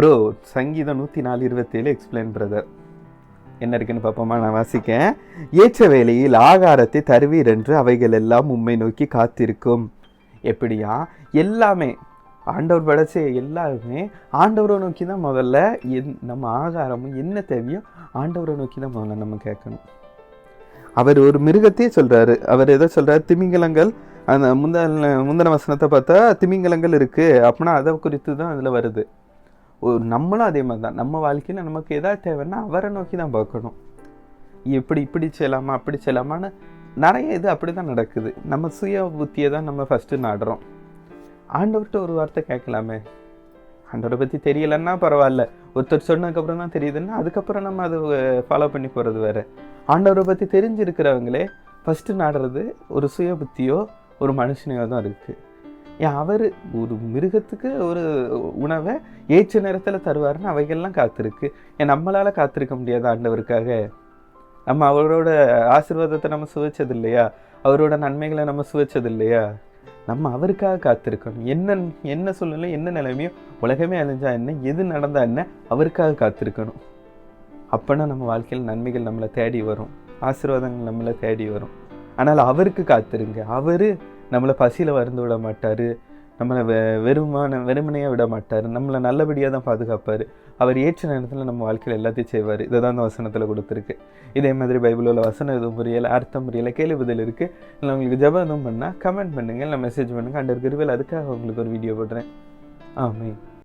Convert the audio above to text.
Bro சங்கீதம் நூற்றி நாலு இருபத்தேழு எக்ஸ்பிளைன் பிரதர் என்ன இருக்குன்னு பார்ப்போமா? நான் வாசிக்கேன். ஏற்ற வேளையில் ஆகாரத்தை தருவீர் என்று அவைகள் எல்லாம் உண்மை நோக்கி காத்திருக்கும். எப்படியா? எல்லாமே ஆண்டவர் படைச்ச எல்லாருமே ஆண்டவரை நோக்கி தான் முதல்ல என் நம்ம ஆகாரமும் என்ன தேவையோ ஆண்டவரை நோக்கி தான் முதல்ல நம்ம கேட்கணும். அவர் ஒரு மிருகத்தையே சொல்கிறாரு அவர் எதை சொல்கிறார் திமிங்கலங்கள் அந்த முந்தின முந்தின வசனத்தை பார்த்தா திமிங்கலங்கள் இருக்குது அப்படின்னா அதை குறித்து தான் அதில் வருது. நம்மளும் அதே மாதிரி தான். நம்ம வாழ்க்கையில் நமக்கு எதாவது தேவைன்னா அவரை நோக்கி தான் பார்க்கணும். எப்படி இப்படி செய்யலாமா அப்படி செய்யலாமான்னு நிறைய இது அப்படி தான் நடக்குது. நம்ம சுய புத்தியை தான் நம்ம ஃபஸ்ட்டு நாடுறோம். ஆண்டவர்கிட்ட ஒரு வார்த்தை கேட்கலாமே? ஆண்டவரை பற்றி தெரியலன்னா பரவாயில்ல. ஒருத்தர் சொன்னதுக்கப்புறம் தான் தெரியுதுன்னா அதுக்கப்புறம் நம்ம அதை ஃபாலோ பண்ணி போகிறது வேறு. ஆண்டவரை பற்றி தெரிஞ்சிருக்கிறவங்களே ஃபஸ்ட்டு நாடுறது ஒரு சுய புத்தியோ ஒரு மனுஷனையோ தான் இருக்குது அவர் ஒரு மிருகத்துக்கு ஒரு உணவை ஏற்ற நேரத்தில் தருவாருன்னு அவைகள்லாம் காத்திருக்கு. ஏன் நம்மளால் காத்திருக்க முடியாது ஆண்டவருக்காக. நம்ம அவரோட ஆசீர்வாதத்தை நம்ம சுவைச்சது இல்லையா அவரோட நன்மைகளை நம்ம சுவைச்சது இல்லையா நம்ம அவருக்காக காத்திருக்கணும். என்ன என்ன சூழ்நிலை என்ன நிலைமையோ உலகமே அழிஞ்சா என்ன எது நடந்தா என்ன அவருக்காக காத்திருக்கணும். அப்போனா நம்ம வாழ்க்கையில் நன்மைகள் நம்மளை தேடி வரும். ஆசீர்வாதங்கள் நம்மளை தேடி வரும். ஆனால் அவருக்கு காத்திருங்க. அவர் நம்மளை பசியில் வருந்து விட மாட்டார். நம்மளை வெ வெறுமான வெறுமனையாக விட மாட்டார். நம்மளை நல்லபடியாக தான் பாதுகாப்பார். அவர் ஏற்ற நேரத்தில் நம்ம வாழ்க்கையில் எல்லாத்தையும் செய்வார். இதை தான் அந்த வசனத்தில் கொடுத்துருக்கு. இதே மாதிரி பைபிளில் வசனம் எதுவும் புரியல அர்த்தம் புரியல கேள்வி பதில் இருக்குது இல்லை உங்களுக்கு ஜபம் எதுவும் பண்ணால் கமெண்ட் பண்ணுங்கள் இல்லை மெசேஜ் பண்ணுங்கள் அண்டர் கிருவில் அதுக்காக உங்களுக்கு ஒரு வீடியோ போடுறேன். ஆமே